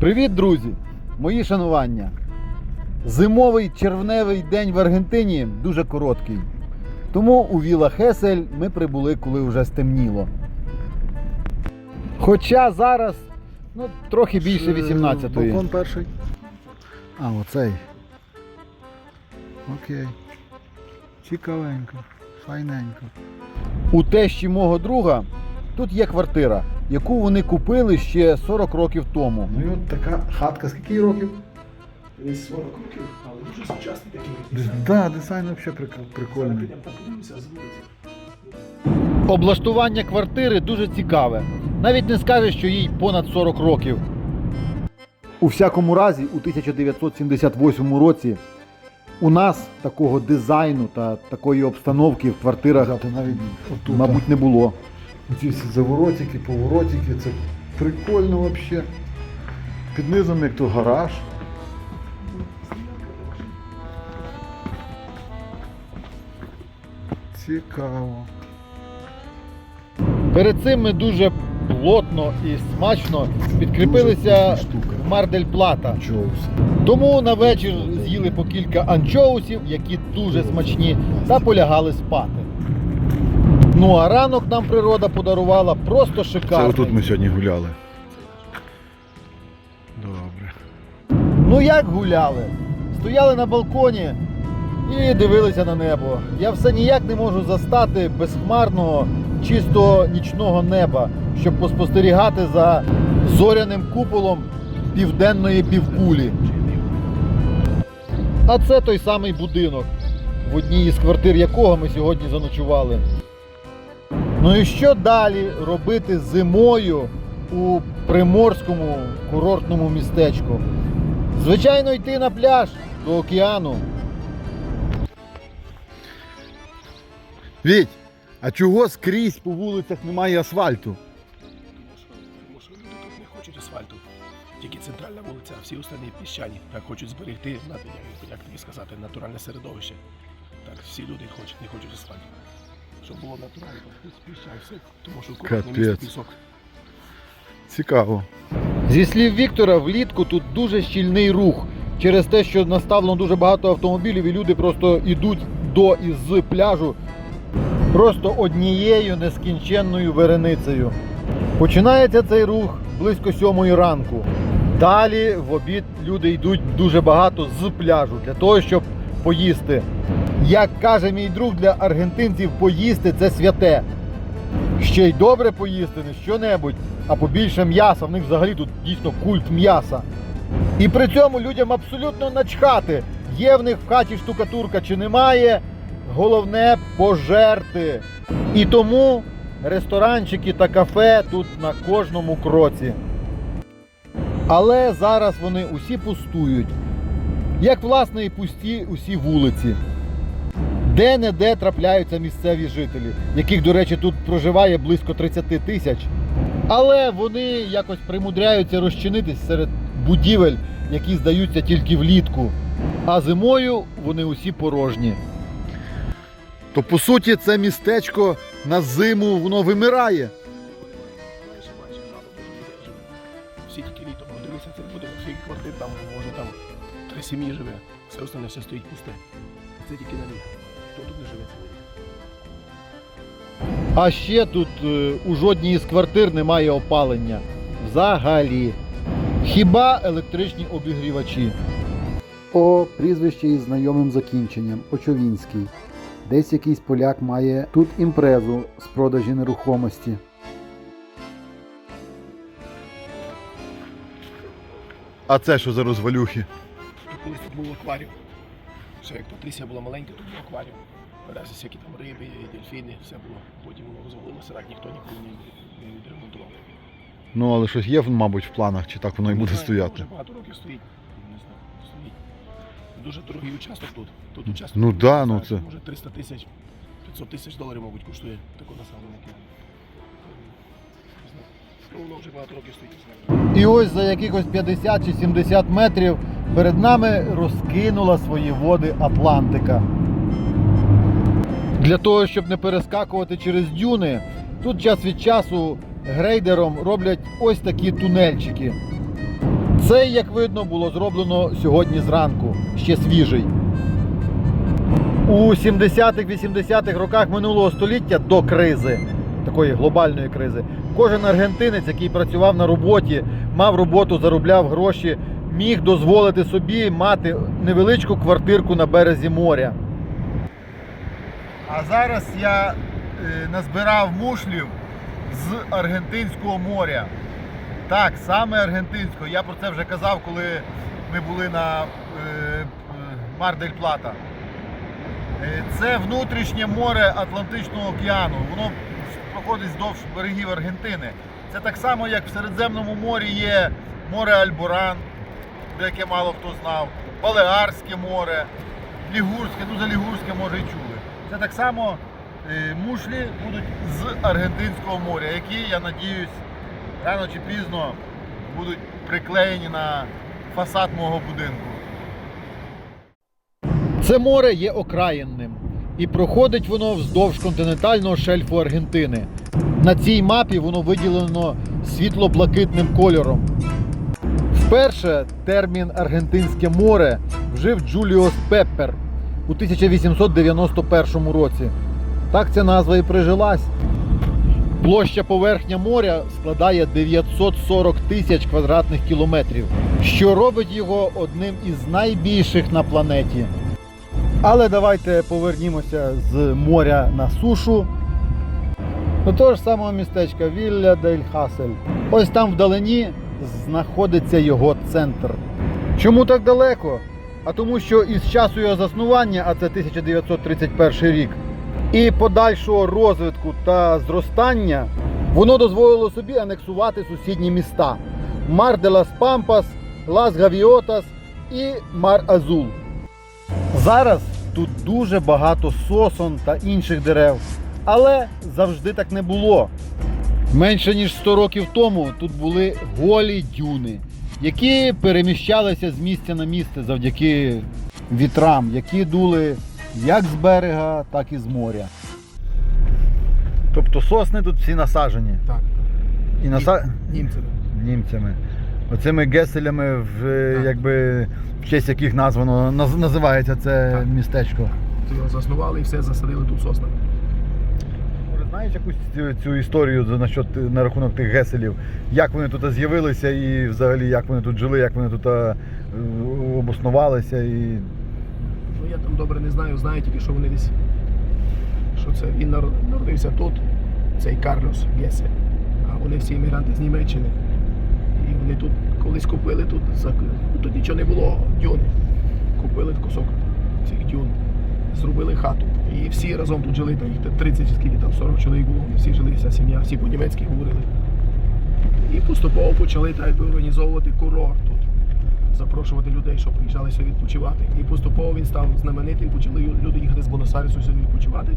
Привіт, друзі! Мої шанування. Зимовий червневий день в Аргентині дуже короткий. Тому у Віла Хесель ми прибули, коли вже стемніло. Хоча зараз ну, трохи більше 18-ї. Балкон перший. А, оцей. Окей. Цікавенько, файненько. У тещі мого друга тут є квартира, яку вони купили ще 40 років тому. Ну і от така хатка, скільки років? Десь 40 років, але дуже сучасний такий. Дизайн. Да, дизайн взагалі прикольний. Облаштування квартири дуже цікаве. Навіть не скажеш, що їй понад 40 років. У всякому разі, у 1978 році у нас такого дизайну та такої обстановки в квартирах, навіть мабуть, не було. Ці всі заворотики, поворотики, це прикольно взагалі. Під низом як то гараж. Цікаво. Перед цим ми дуже плотно і смачно підкріпилися в Мардель Плата. Тому на вечір з'їли по кілька анчоусів, які дуже смачні, та полягали спати. Ну а ранок нам природа подарувала просто Це шикарний. отут ми сьогодні гуляли. Добре. Ну як гуляли? Стояли на балконі і дивилися на небо. Я все ніяк не можу застати безхмарного, чисто нічного неба, щоб поспостерігати за зоряним куполом південної півкулі. А це той самий будинок, в одній із квартир якого ми сьогодні заночували. Ну і що далі робити зимою у приморському курортному містечку? Звичайно, йти на пляж до океану. Віть, а чого скрізь по вулицях немає асфальту? Тому що, люди тут не хочуть асфальту. Тільки центральна вулиця, а всі останні піщані. Так хочуть зберегти, як, як тобі сказати, натуральне середовище. Так, всі люди хочуть, не хочуть асфальту. Щоб було натурально. Тому що курортне місто Капець. пісок. Цікаво. Зі слів Віктора, влітку тут дуже щільний рух через те, що наставлено дуже багато автомобілів, і люди просто йдуть до і з пляжу просто однією нескінченною вереницею. Починається цей рух близько сьомої ранку. Далі в обід люди йдуть дуже багато з пляжу для того, щоб поїсти. Як каже мій друг, для аргентинців поїсти це святе. Ще й добре поїсти, не що-небудь, а побільше м'яса. В них взагалі тут дійсно культ м'яса. І при цьому людям абсолютно начхати, є в них в хаті штукатурка чи немає. Головне пожерти. І тому ресторанчики та кафе тут на кожному кроці. Але зараз вони усі пустують. Як власне і пусті усі вулиці. Де-не-де трапляються місцеві жителі, яких, до речі, тут проживає близько 30 тисяч. Але вони якось примудряються розчинитись серед будівель, які здаються тільки влітку. А зимою вони усі порожні. То по суті це містечко на зиму воно вимирає. Всі тільки літом. Подивися, це буде скільки квартир там, може там три сім'ї живе. Все остальне все стоїть пусте. Це тільки на літо. Хто тут не живе цілий рік? А ще тут е, у жодній із квартир немає опалення. Взагалі. Хіба електричні обігрівачі. О, прізвище із знайомим закінченням Очовінський. Десь якийсь поляк має тут імпрезу з продажі нерухомості. А це що за розвалюхи? Тут колись тут був акваріум. Ще як тут лісія була маленька, тут був акваріум. Зараз всякі там риби, дельфіни, все було. Потім воно розвалилося, так ніхто ніколи не, не відремонтував. Ну але щось є, мабуть, в планах, чи так воно і буде стояти. Дуже багато років стоїть. Не знаю, стоїть. Дуже дорогий участок тут. Тут участок. Ну да, ну це- Може 300 тисяч, 500 тисяч доларів, мабуть, коштує таке населення. Воно вже багато років стоїть. І ось за якихось 50 чи 70 метрів перед нами розкинула свої води Атлантика. Для того, щоб не перескакувати через дюни, тут час від часу грейдером роблять ось такі тунельчики. Цей, як видно, було зроблено сьогодні зранку, ще свіжий. У 70-х-80-х роках минулого століття до кризи, такої глобальної кризи, кожен аргентинець, який працював на роботі, мав роботу, заробляв гроші, міг дозволити собі мати невеличку квартирку на березі моря. А зараз я е, назбирав мушлів з Аргентинського моря. Так, саме аргентинського. Я про це вже казав, коли ми були на е, е, Мар дель Плата. Е, Це внутрішнє море Атлантичного океану. Воно проходить вздовж берегів Аргентини. Це так само, як в Середземному морі є море Альборан, про яке мало хто знав, Балеарське море, Лігурське, ну за Лігурське може і чули. Це так само е, мушлі будуть з Аргентинського моря, які, я надіюсь, рано чи пізно будуть приклеєні на фасад мого будинку. Це море є окраїнним і проходить воно вздовж континентального шельфу Аргентини. На цій мапі воно виділено світло-блакитним кольором. Вперше термін Аргентинське море вжив Джуліос Пеппер у 1891 році. Так ця назва і прижилась. Площа поверхня моря складає 940 тисяч квадратних кілометрів, що робить його одним із найбільших на планеті. Але давайте повернімося з моря на сушу. До того ж самого містечка Вілля дель Хасель. Ось там вдалині знаходиться його центр. Чому так далеко? А тому, що із часу його заснування, а це 1931 рік, і подальшого розвитку та зростання, воно дозволило собі анексувати сусідні міста Мар де лас Пампас, Лас Гавіотас і Мар Азул. Зараз тут дуже багато сосон та інших дерев, але завжди так не було. Менше ніж 100 років тому тут були голі дюни, які переміщалися з місця на місце завдяки вітрам, які дули як з берега, так і з моря. Тобто сосни тут всі насаджені. Так, І наса... німцями. німцями. Оцими геселями, в, е, Так. якби, в честь яких названо, наз- називається це Так. містечко. То його заснували і все засадили тут соснами. Може, знаєш якусь цю, цю історію за- насчет, на рахунок тих геселів? Як вони тут з'явилися і взагалі як вони тут жили, як вони тут е, обоснувалися і. Ну я там добре не знаю, знаю тільки, що вони десь. Що це він нар- народився тут, цей Карлос Гесе. А вони всі іммігранти з Німеччини. І вони тут колись купили тут, ну, тут нічого не було, дюни. Купили кусок цих дюн, зробили хату. І всі разом тут жили, та їх 30 чи скільки там 40 чоловік було, вони всі жили, вся сім'я, всі по-німецьки говорили. І поступово почали так якби організовувати курорт тут запрошувати людей, щоб приїжджали сюди відпочивати. І поступово він став знаменитим, почали люди їхати з Бонус-Айресу сюди відпочивати.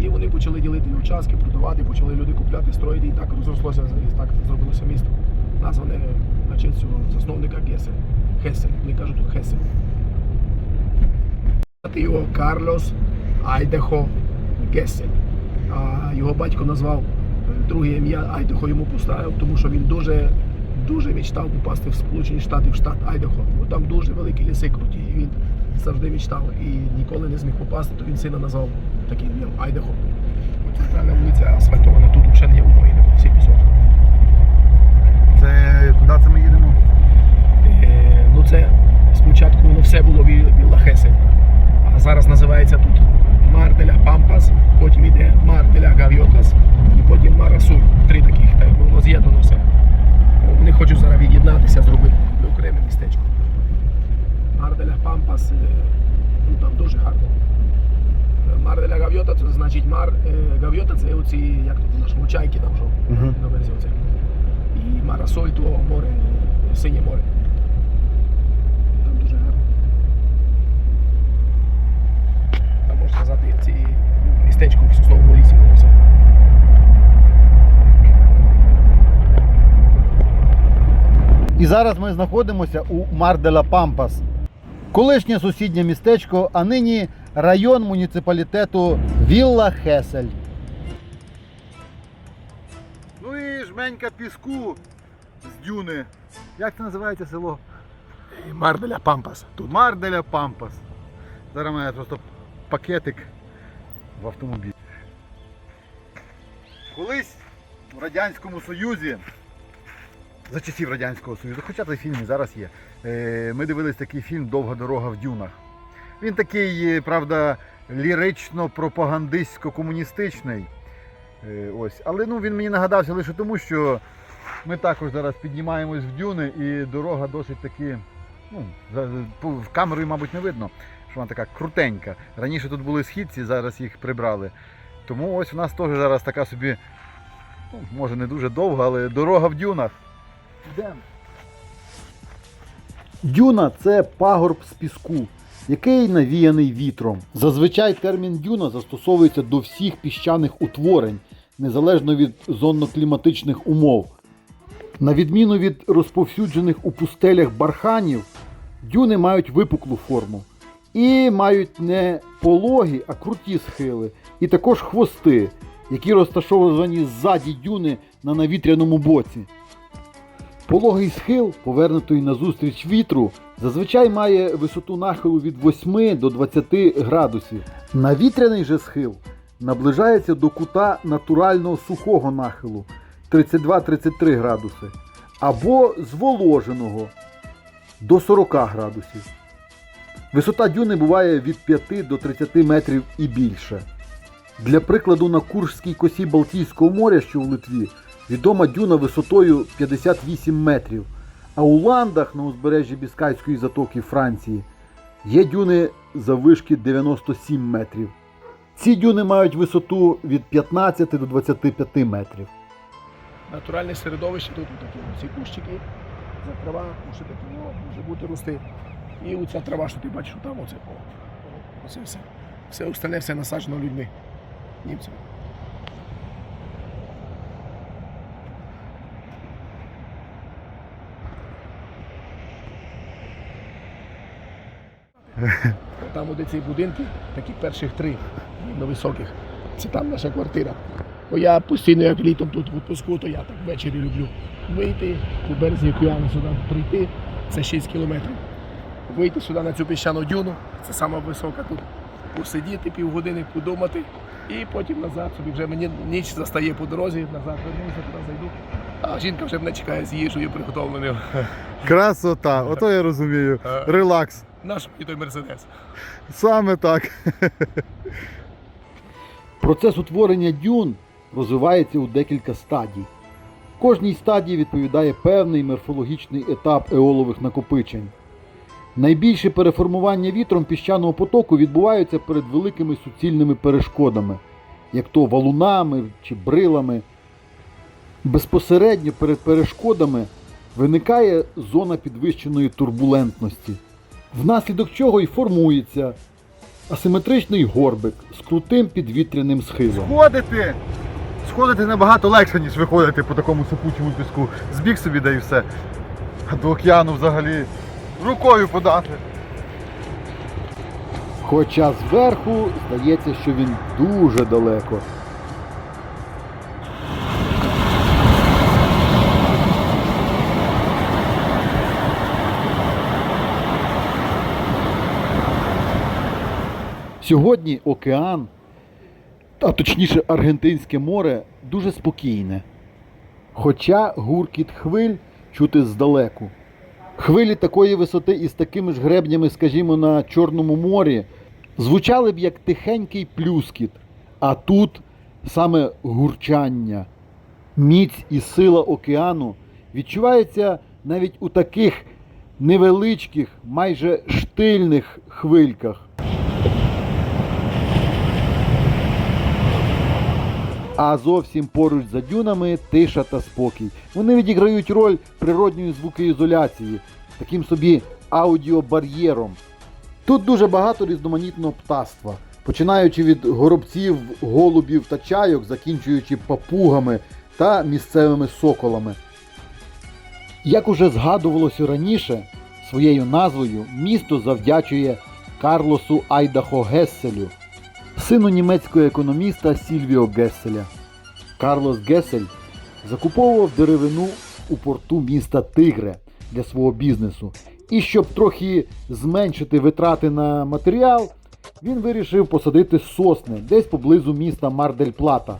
І вони почали ділити участки, продавати, почали люди купляти, строїти, і так розрослося, і так зробилося місто. Назване на честь цього засновника Гесе. Хесе. Вони кажуть тут Хесе. Його Карлос Айдехо Гесе. А його батько назвав е, друге ім'я Айдехо йому поставив, тому що він дуже дуже мечтав попасти в Сполучені Штати, в штат Айдахо. Бо там дуже великі ліси круті. І він завжди мечтав і ніколи не зміг попасти, то він сина назвав таким ім'ям Айдахо. Центральна вулиця асфальтована, тут взагалі не є пісок. Це куди це ми їдемо? Е, ну це спочатку воно все було Ві- Вілла Хесе, а зараз називається тут Мар деля Пампас, потім йде Мар деля Гавіотас і потім Мар Три таких, так воно з'єднано все. Вони хочуть зараз від'єднатися, зробити окреме містечко. Мар деля Пампас, е, ну там дуже гарно. Е, Мар деля Гавіота, це значить Мар е, це оці, як тут нашому чайки там що на березі оце. І Марасоль, то море, синє море. Там дуже гарно. Там можна сказати, ці містечко в сосновому лісі. І зараз ми знаходимося у Мар-де-ла Пампас. Колишнє сусіднє містечко, а нині район муніципалітету Вілла Хесель. Жменька піску з дюни Як це називається село? Марделя Пампас. Тут Марделя Пампас. Зараз у мене просто пакетик в автомобілі. Колись в Радянському Союзі, за часів Радянського Союзу, хоча цей фільм і зараз є, е, ми дивились такий фільм Довга дорога в дюнах. Він такий, е, правда, лірично-пропагандистсько-комуністичний. Е, Ось. Але ну, він мені нагадався лише тому, що ми також зараз піднімаємось в дюни і дорога досить таки ну, в камерою, мабуть, не видно, що вона така крутенька. Раніше тут були східці, зараз їх прибрали. Тому ось у нас теж зараз така собі, ну, може не дуже довга, але дорога в дюнах. Йдемо. Дюна це пагорб з піску, який навіяний вітром. Зазвичай термін дюна застосовується до всіх піщаних утворень, незалежно від зонно-кліматичних умов. На відміну від розповсюджених у пустелях барханів, дюни мають випуклу форму і мають не пологі, а круті схили, і також хвости, які розташовані ззаді дюни на навітряному боці. Пологий схил, повернутий назустріч вітру, зазвичай має висоту нахилу від 8 до 20 градусів. Навітряний же схил наближається до кута натурального сухого нахилу 32-33 градуси, або зволоженого до 40 градусів. Висота дюни буває від 5 до 30 метрів і більше. Для прикладу, на Куршській косі Балтійського моря, що у Литві, відома дюна висотою 58 метрів. А у Ландах на узбережжі Біскайської затоки Франції є дюни заввишки 97 метрів. Ці дюни мають висоту від 15 до 25 метрів. натуральне середовище, тут такі ці кущики, ця трава, може такі, може бути рости. І оця трава, що ти бачиш, там оце, оце все. Все остальне все насаджено людьми. Німцями. Там де ці будинки, такі перших три, на високих. Це там наша квартира. Бо я постійно, як літом тут в відпуску, то я так ввечері люблю вийти по березі океану сюди прийти. Це 6 кілометрів. Вийти сюди на цю піщану дюну, це сама висока тут. Посидіти півгодини, подумати, і потім назад собі вже мені ніч застає по дорозі, назад вернуся, туди зайду. А жінка вже мене чекає з їжею приготовленою. Красота, ото я розумію. Е. Релакс. Наш і той мерседес. Саме так. Процес утворення дюн розвивається у декілька стадій. Кожній стадії відповідає певний морфологічний етап еолових накопичень. Найбільше переформування вітром піщаного потоку відбуваються перед великими суцільними перешкодами, як то валунами чи брилами. Безпосередньо перед перешкодами виникає зона підвищеної турбулентності, внаслідок чого й формується асиметричний горбик з крутим підвітряним схилом. Сходити! Сходити набагато легше, ніж виходити по такому сипучому піску. Збіг собі да і все. А до океану взагалі рукою подати. Хоча зверху здається, що він дуже далеко. Сьогодні океан, а точніше Аргентинське море, дуже спокійне. Хоча гуркіт хвиль чути здалеку. Хвилі такої висоти із такими ж гребнями, скажімо, на Чорному морі, звучали б як тихенький плюскіт, а тут саме гурчання. Міць і сила океану відчувається навіть у таких невеличких, майже штильних хвильках. А зовсім поруч за дюнами тиша та спокій. Вони відіграють роль природньої звукоізоляції, таким собі аудіобар'єром. Тут дуже багато різноманітного птаства, починаючи від горобців, голубів та чайок, закінчуючи папугами та місцевими соколами. Як уже згадувалося раніше, своєю назвою місто завдячує Карлосу Айдахо Гесселю, сину німецького економіста Сільвіо Гесселя. Карлос Гесель закуповував деревину у порту міста Тигре, для свого бізнесу. І щоб трохи зменшити витрати на матеріал, він вирішив посадити сосни десь поблизу міста Мардель-Плата.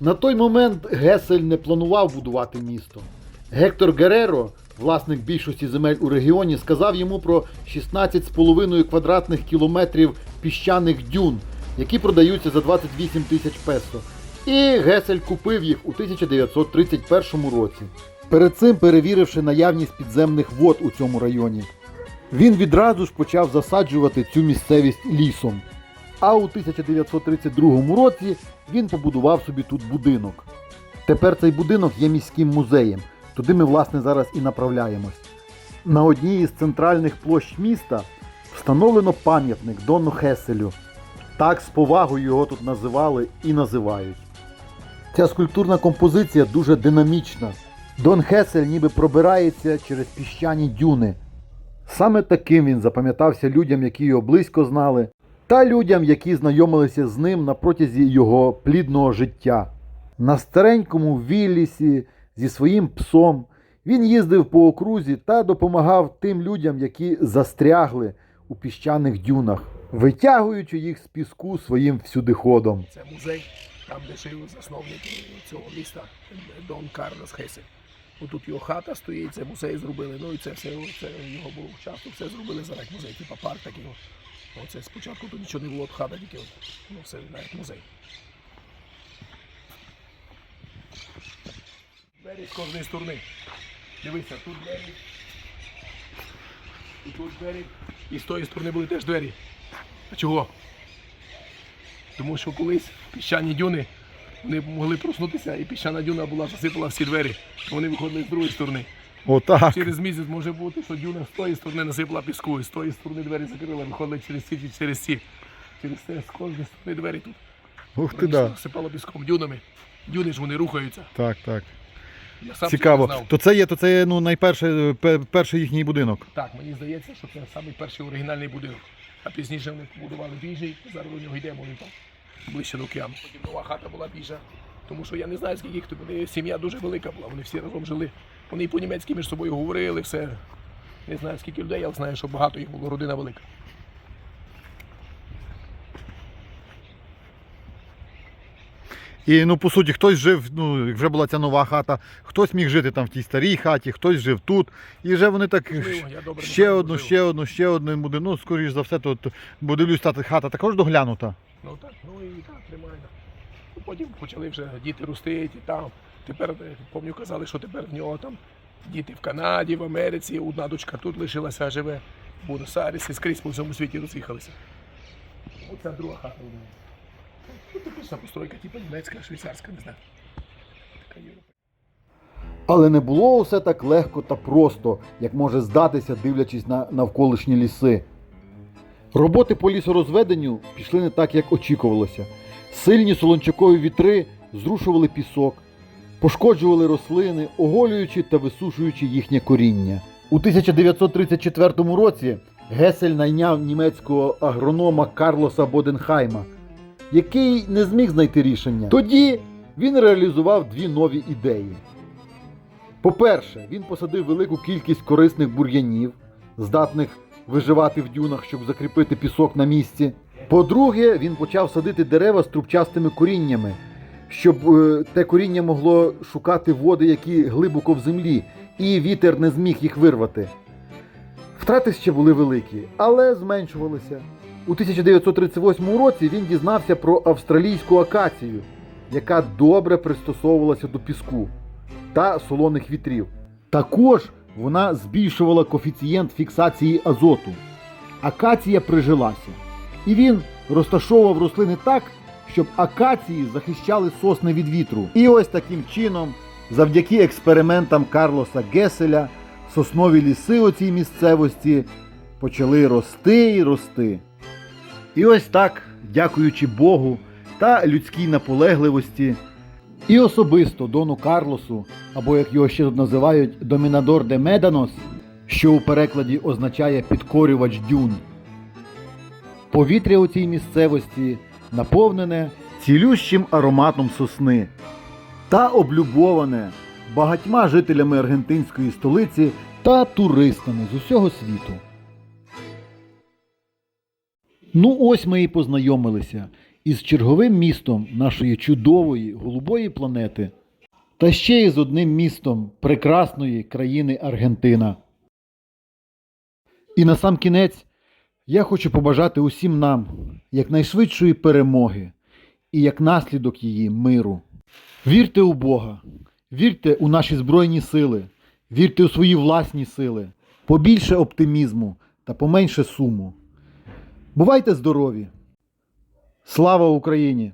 На той момент Гесель не планував будувати місто. Гектор Гереро, власник більшості земель у регіоні, сказав йому про 16,5 квадратних кілометрів піщаних дюн, які продаються за 28 тисяч песо. І Гесель купив їх у 1931 році. Перед цим перевіривши наявність підземних вод у цьому районі. Він відразу ж почав засаджувати цю місцевість лісом. А у 1932 році він побудував собі тут будинок. Тепер цей будинок є міським музеєм. Туди ми, власне, зараз і направляємось. На одній із центральних площ міста встановлено пам'ятник Дону Хеселю. Так з повагою його тут називали і називають. Ця скульптурна композиція дуже динамічна. Дон Хесель ніби пробирається через піщані дюни. Саме таким він запам'ятався людям, які його близько знали, та людям, які знайомилися з ним на протязі його плідного життя. На старенькому Віллісі зі своїм псом він їздив по окрузі та допомагав тим людям, які застрягли у піщаних дюнах, витягуючи їх з піску своїм всюдиходом. Це музей, там де жив засновник цього міста Дон Карлос Хесель. Отут його хата стоїть, це музей зробили. Ну і це все це його було часто, все зробили зараз музей, типа парк такий. Оце спочатку тут нічого не було, от хата тільки ну все навіть музей. Двері з кожної сторони. Дивися, тут двері. І тут двері. І з тої сторони були теж двері. Чого? Тому що колись піщані дюни вони могли проснутися, і піщана дюна була засипала всі двері. Вони виходили з другої сторони. Отак. Через місяць може бути, що дюна з тої сторони насипала піску, і з тої сторони двері закрила, виходили через ці чи через ці. Через це з кожної сторони двері тут. Ух Сипало піском дюнами. Дюни ж вони рухаються. Так, так. Я сам Цікаво. цього не знав. То це є, то це є ну, найперший пе- перший їхній будинок. Так, мені здається, що це самий перший оригінальний будинок. А пізніше вони побудували біжі, зараз до нього йдемо, він там ближче до океану. Потім нова хата була біжа. Тому що я не знаю, скільки їх тут. Вони, сім'я дуже велика була, вони всі разом жили. Вони і по-німецьки між собою говорили, все. Не знаю, скільки людей, але знаю, що багато їх було, родина велика. І ну по суті, хтось жив, ну вже була ця нова хата, хтось міг жити там в тій старій хаті, хтось жив тут. І вже вони так добре ще одну, ще одну, ще одну буде. Ну, скоріш за все, то, бо дивлюсь, та хата також доглянута. Ну так, ну і так, тримає. Ну, Потім почали вже діти рости там. Тепер, е, пам'ятаю, казали, що тепер в нього там діти в Канаді, в Америці, одна дочка тут лишилася, живе в Буенос-Айресі, скрізь по всьому світі роз'їхалися. Оця друга хата у неї. Ну, постройка, типу німецька, швейцарська, не знаю. Така європейська. Але не було усе так легко та просто, як може здатися, дивлячись на навколишні ліси. Роботи по лісорозведенню пішли не так, як очікувалося. Сильні солончакові вітри зрушували пісок, пошкоджували рослини, оголюючи та висушуючи їхнє коріння. У 1934 році Гесель найняв німецького агронома Карлоса Боденхайма, який не зміг знайти рішення. Тоді він реалізував дві нові ідеї. По-перше, він посадив велику кількість корисних бур'янів, здатних виживати в дюнах, щоб закріпити пісок на місці. По-друге, він почав садити дерева з трубчастими коріннями, щоб е, те коріння могло шукати води, які глибоко в землі, і вітер не зміг їх вирвати. Втрати ще були великі, але зменшувалися. У 1938 році він дізнався про австралійську акацію, яка добре пристосовувалася до піску та солоних вітрів. Також вона збільшувала коефіцієнт фіксації азоту. Акація прижилася. І він розташовував рослини так, щоб акації захищали сосни від вітру. І ось таким чином, завдяки експериментам Карлоса Геселя, соснові ліси у цій місцевості почали рости і рости. І ось так, дякуючи Богу та людській наполегливості, і особисто Дону Карлосу, або як його ще тут називають Домінадор де Меданос, що у перекладі означає підкорювач дюн. Повітря у цій місцевості наповнене цілющим ароматом сосни та облюбоване багатьма жителями аргентинської столиці та туристами з усього світу. Ну ось ми і познайомилися із черговим містом нашої чудової голубої планети та ще й з одним містом прекрасної країни Аргентина. І на сам кінець я хочу побажати усім нам якнайшвидшої перемоги і як наслідок її миру. Вірте у Бога, вірте у наші Збройні сили, вірте у свої власні сили, побільше оптимізму та поменше суму. Бувайте здорові! Слава Україні!